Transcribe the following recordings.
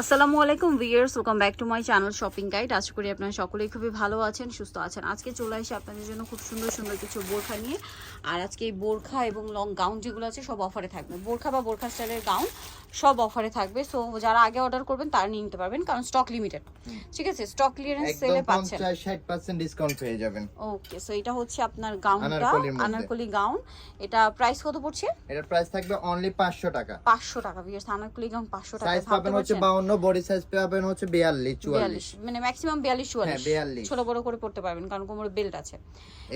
আসসালামু আলাইকুম viewers welcome back to my channel shopping guide আশা করি আপনারা সকলেই খুবই ভালো আছেন সুস্থ আছেন। আজকে চলে আসি আপনাদের জন্য খুব সুন্দর সুন্দর কিছু বোরখা নিয়ে। আর আজকে এই বোরখা এবং লং গাউন যেগুলো আছে সব অফারে থাকবে। বোরখা বা বোরখা স্টাইলের গাউন সব অফারে থাকবে। সো যারা আগে অর্ডার করবেন তারা নিয়ে নিতে পারবেন কারণ স্টক লিমিটেড ঠিক আছে? স্টক ক্লিয়ারেন্স সেলে পাচ্ছেন। 60% ডিসকাউন্ট পেয়ে যাবেন। ওকে সো এটা হচ্ছে আপনার গাউনটা আনারকলি গাউন এটা প্রাইস কত পড়ছে? এটা প্রাইস থাকবে অনলি 500 টাকা। 500 টাকা ভিয়ার্স আনারকলি গাউন 500 টাকা সাইজ পাবেন হচ্ছে 52 জন্য বডি সাইজ পাবেন হচ্ছে 42 44 মানে ম্যাক্সিমাম 42 44 ছোট বড় করে পড়তে পারবেন কারণ কোমরে বেল্ট আছে।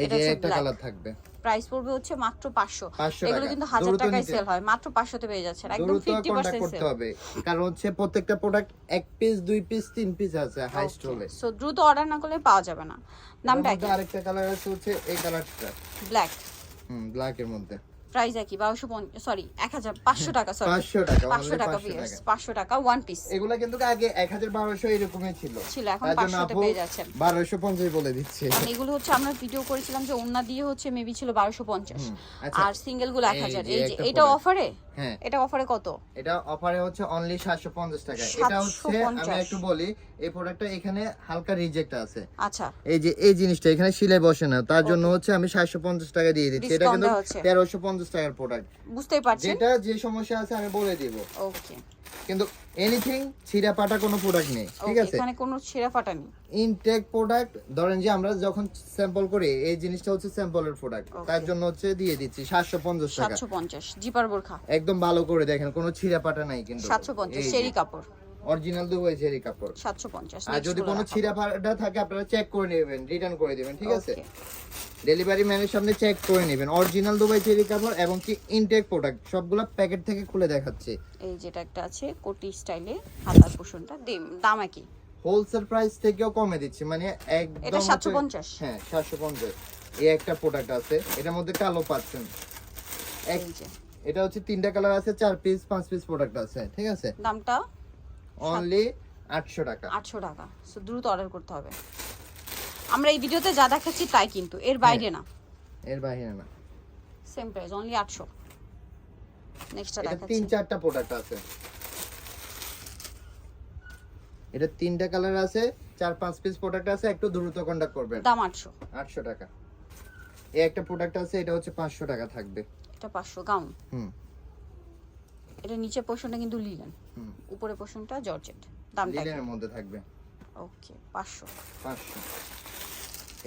এই যে একটা কালার থাকবে। প্রাইস পড়বে হচ্ছে মাত্র 500 এগুলো কিন্তু 1000 টাকায় সেল হয় মাত্র 500 তে পেয়ে যাচ্ছেন একদম 50% করতে হবে। কারণ হচ্ছে প্রত্যেকটা প্রোডাক্ট এক পিস দুই পিস তিন পিস আছে হাই স্টলে সো দ্রুত অর্ডার না করলে পাওয়া যাবে না। দামটা আরেকটা কালার আছে হচ্ছে এই কালারটা ব্ল্যাক হুম ব্ল্যাক এর মধ্যে। প্রাইস একই বারোশো সরি এক হাজার পাঁচশো টাকা সরি 500 টাকা, পাঁচশো টাকা পিস পাঁচশো টাকা ওয়ান পিস এগুলা কিন্তু আগে এক হাজার বারোশো এরকমই ছিল। ছিল, এখন তার জন্য 500 তে আপু পেয়ে যাচ্ছেন। বারোশো পঞ্চাশ বলে দিচ্ছে। এগুলো হচ্ছে আমরা ভিডিও করেছিলাম যে ওন্না দিয়ে হচ্ছে মেবি ছিল বারোশো পঞ্চাশ। আচ্ছা। আর সিঙ্গেলগুলো এক হাজার। এই যে এটা। অফারে হ্যাঁ। এটা অফারে কত? এটা অফারে হচ্ছে অনলি সাতশো পঞ্চাশ টাকা। এটা হচ্ছে আমি একটু বলি এই প্রোডাক্টটা এখানে হালকা রিজেক্ট আছে। আচ্ছা। এই যে এই জিনিসটা এখানে সিলাই বসে না তার জন্য হচ্ছে আমি সাতশো পঞ্চাশ টাকা দিয়ে দিচ্ছি। এটা কিন্তু দেওয়া হচ্ছে। তেরোশো পঞ্চাশ টাকার প্রোডাক্ট বুঝতেই পারছেন? যেটা যে সমস্যা আছে আমি বলে দিব। ওকে কিন্তু এনিথিং ছিঁড়া পাটা কোনো প্রোডাক্ট নেই ঠিক আছে? এখানে কোনো ছেঁড়া ফাটা নেই। ইনটেক প্রোডাক্ট ধরেন যে আমরা যখন স্যাম্পল করি এই জিনিসটা হচ্ছে স্যাম্পলের প্রোডাক্ট তার জন্য হচ্ছে দিয়ে দিচ্ছি সাতশো পঞ্চাশ টাকা। সাতশো পঞ্চাশ জিপার বোরখা। একদম ভালো করে দেখেন কোনো ছিঁড়া পাটা নাই কিন্তু। সাতশো পঞ্চাশ শেরি কাপড়। অরিজিনাল দুবাই চেরি কাপড়। সাতশো পঞ্চাশ আর যদি কোনো ছিঁড়া ফাটা থাকে আপনারা চেক করে নেবেন রিটার্ন করে দিবেন ঠিক আছে? ডেলিভারি ম্যানের সামনে চেক করে নেবেন। অরিজিনাল দুবাই চেরি কাপড় এবং কি ইনটেক প্রোডাক্ট সবগুলো প্যাকেট থেকে খুলে দেখাচ্ছে। এই যেটা একটা আছে কোটি স্টাইলে হাতার পোষণটা দাম একই। হোলসেল প্রাইস থেকেও কমে দিচ্ছি মানে একদম এটা হচ্ছে- 750? হ্যাঁ সাতশো পঞ্চাশ। এই একটা প্রোডাক্ট আছে এটার মধ্যে কালো পাচ্ছেন। এক এটা হচ্ছে তিনটা কালার আছে চার পিস পাঁচ পিস প্রোডাক্ট আছে ঠিক আছে? দামটা অনলি আটশো টাকা। আটশো টাকা। সো দ্রুত অর্ডার করতে হবে। আমরা এই ভিডিওতে যা দেখাচ্ছি তাই কিন্তু। এর বাইরে না। এর বাইরে না। সেম প্রাইস অনলি আটশো। নেক্সটটা দেখাচ্ছি তিন চারটা প্রোডাক্ট আছে। এটা তিনটা কালার আছে চার পাঁচ পিস প্রোডাক্ট আছে একটু দ্রুত কন্টাক্ট করবেন। দাম আটশো। আটশো টাকা। এই একটা প্রোডাক্ট আছে এটা হচ্ছে পাঁচশো টাকা থাকবে। এটা পাঁচশো গাউন। হুম। এটা নিচে পোষণটা কিন্তু লিলেন উপরে পোষণটা জর্জেট দামটা লিলেনের মধ্যে থাকবে। ওকে পাঁচশো। পাঁচশো।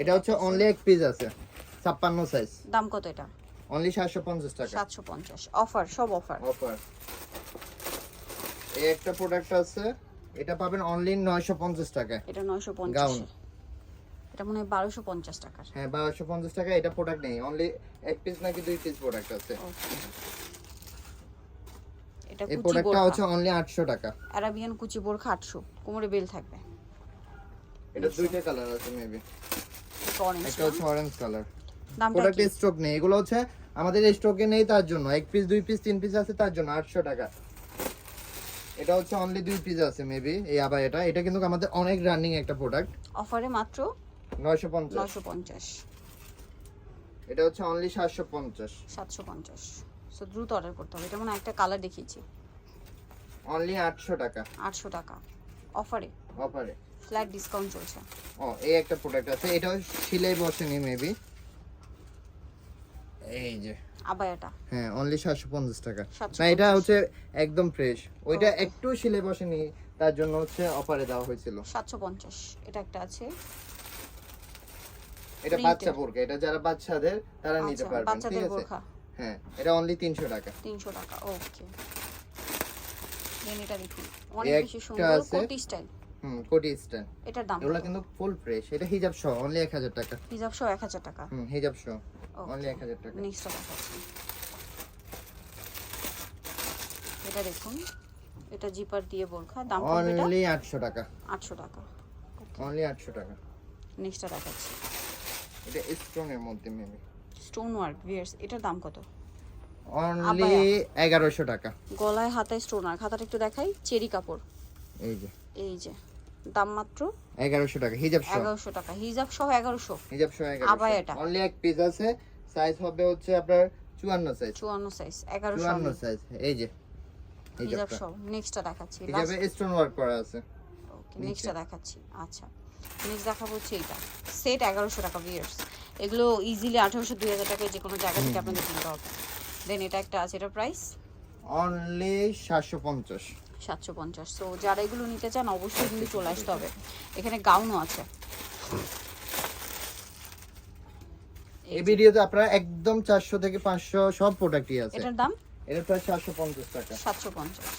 এটা হচ্ছে অনলি এক পিস আছে ছাপ্পান্ন সাইজ দাম কত এটা? অনলি সাতশো পঞ্চাশ টাকা। সাতশো পঞ্চাশ। অফার সব অফার অফার এই একটা প্রোডাক্ট আছে এটা পাবেন অনলি নয়শো পঞ্চাশ টাকায় এটা নয়শো পঞ্চাশ। Gown। এটা মনে হয় বারোশো পঞ্চাশ টাকার। হ্যাঁ বারোশো পঞ্চাশ টাকা এটা প্রোডাক্ট নেই। অনলি এক পিস নাকি দুই পিস প্রোডাক্ট আছে। Okay. এটা এই প্রোডাক্টটা হচ্ছে অনলি আটশো টাকা। অ্যারাবিয়ান কুচি বোরখা আটশো কোমরে বেল থাকবে। এটা দুইটা কালার আছে মেবি অরেঞ্জ একটা হচ্ছে অরেঞ্জ কালার দামটা প্রোডাক্ট কি? স্টক নেই এগুলো হচ্ছে আমাদের স্টকে নেই তার জন্য। এক পিস দুই পিস তিন পিস আছে তার জন্য আটশো টাকা। এটা হচ্ছে অনলি দুই পিস আছে মেবি এই আবার এটা। এটা কিন্তু আমাদের অনেক রানিং একটা প্রোডাক্ট অফারে মাত্র নয়শো পঞ্চাশ। নয়শো পঞ্চাশ। এটা হচ্ছে অনলি সাতশো পঞ্চাশ। সাতশো পঞ্চাশ। সো দ্রুত অর্ডার করতে হবে। এটা মনে একটা কালার দেখিয়েছি। অনলি আটশো টাকা। আটশো টাকা। অফারে অফারে ফ্ল্যাট ডিসকাউন্ট চলছে। ও এই একটা প্রোডাক্ট আছে। এটাও সিলাই বসেনি মেবি এই যে। আবায়াটা। হ্যাঁ অনলি সাতশো পঞ্চাশ টাকা। 750 না এটা হচ্ছে একদম ফ্রেশ ওইটা একটু সিলাই বসেনি তার জন্য হচ্ছে অফারে দেওয়া হয়েছিল। সাতশো পঞ্চাশ। এটা একটা আছে। এটা বাচ্চা বোরকা এটা যারা বাচ্চাদের তারা নিতে আচ্ছা পারবেন। ঠিক বাচ্চাদের আছে? হ্যাঁ এটা অনলি তিনশো টাকা। তিনশো টাকা ওকে দেন এটা দেখুন অনেক বেশি সুন্দর কোটি স্টাইল হুম কোটি স্ট্যান্ড এটার দাম এগুলো কিন্তু ফুল ফ্রেশ এটা হিজাব সহ অনলি এক হাজার টাকা। হিজাব সহ এক হাজার টাকা? হুম হিজাব সহ অনলি এক হাজার টাকা। নেক্সটটা দেখাচ্ছি এটা দেখুন এটা জিপার দিয়ে বোরখা দাম পড়বে এটা? অনলি আটশো টাকা। আটশো টাকা। অনলি আটশো টাকা। নেক্সটটা দেখাচ্ছি। এটা স্টোন এর মধ্যে মেবি স্টোন ওয়ার্ক ভিয়ার্স এটার দাম কত? অনলি এগারোশো টাকা। গলায় হাতায় স্টোন ওয়ার্ক হাতাটা একটু দেখাই চেরি কাপড়। এই যে। এই যে দাম মাত্র এগারোশো টাকা হিজাব সহ। এগারোশো টাকা হিজাব সহ এগারোশো। হিজাব সহ আবার এগারোশো এটা। অনলি এক পিস আছে সাইজ হবে হচ্ছে আপনার চুয়ান্ন সাইজ চুয়ান্ন সাইজ এগারোশো চুয়ান্ন সাইজ এই যে। হিজাব সহ নেক্সটটা দেখাচ্ছি। হিজাবে স্টোন ওয়ার্ক করা আছে। ওকে নেক্সটটা দেখাচ্ছি। আচ্ছা নেক্সট দেখাবো হচ্ছে এইটা। সেট এগারোশো টাকা ভিয়ার্স এগুলো ইজিলি আঠারোশো দুই হাজার টাকায় যে কোনো জায়গা থেকে আপনাদের কিনতে হবে। দেন এটা একটা আছে এটা প্রাইস অনলি সাতশো পঞ্চাশ। সাতশো পঞ্চাশ। সো যারা এগুলো নিতে চান অবশ্যই কিন্তু চলে আসতে হবে। এখানে গাউনও আছে। এই ভিডিওতে আপনারা একদম চারশো থেকে পাঁচশো সব প্রোডাক্টই আছে। এটার দাম? এটা প্রায় সাতশো পঞ্চাশ টাকা। সাতশো পঞ্চাশ।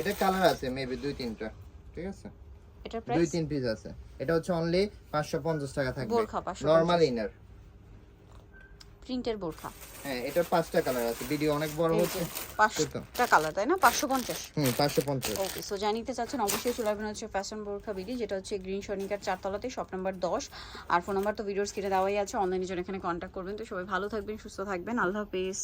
এটা কালার আছে মেবি দুই তিনটা। ঠিক আছে? দুই তিন পিস আছে। এটা হচ্ছে অনলি পাঁচশো পঞ্চাশ টাকা থাকবে। বোরখা, 550 নর্মাল ইনার প্রিন্টের বোরখা। হ্যাঁ এটার পাঁচটা কালার আছে। ভিডিও অনেক বড় হচ্ছে। পাঁচটা কালার তাই না? পাঁচশো পঞ্চাশ। হুম পাঁচশো পঞ্চাশ। ওকে সো জানিতে চাচ্ছেন অবশ্যই চলে আসবেন হচ্ছে ফ্যাশন বোরখা বিডি যেটা হচ্ছে গ্রিন সনিকার চারতলাতে শপ নাম্বার দশ। আর ফোন নাম্বার তো ভিডিওর স্ক্রিনে দেওয়াই আছে অনলাইনে জন্য এখানে কন্ট্যাক্ট করবেন। তো সবাই ভালো থাকবেন সুস্থ থাকবেন। আল্লাহ হাফেজ।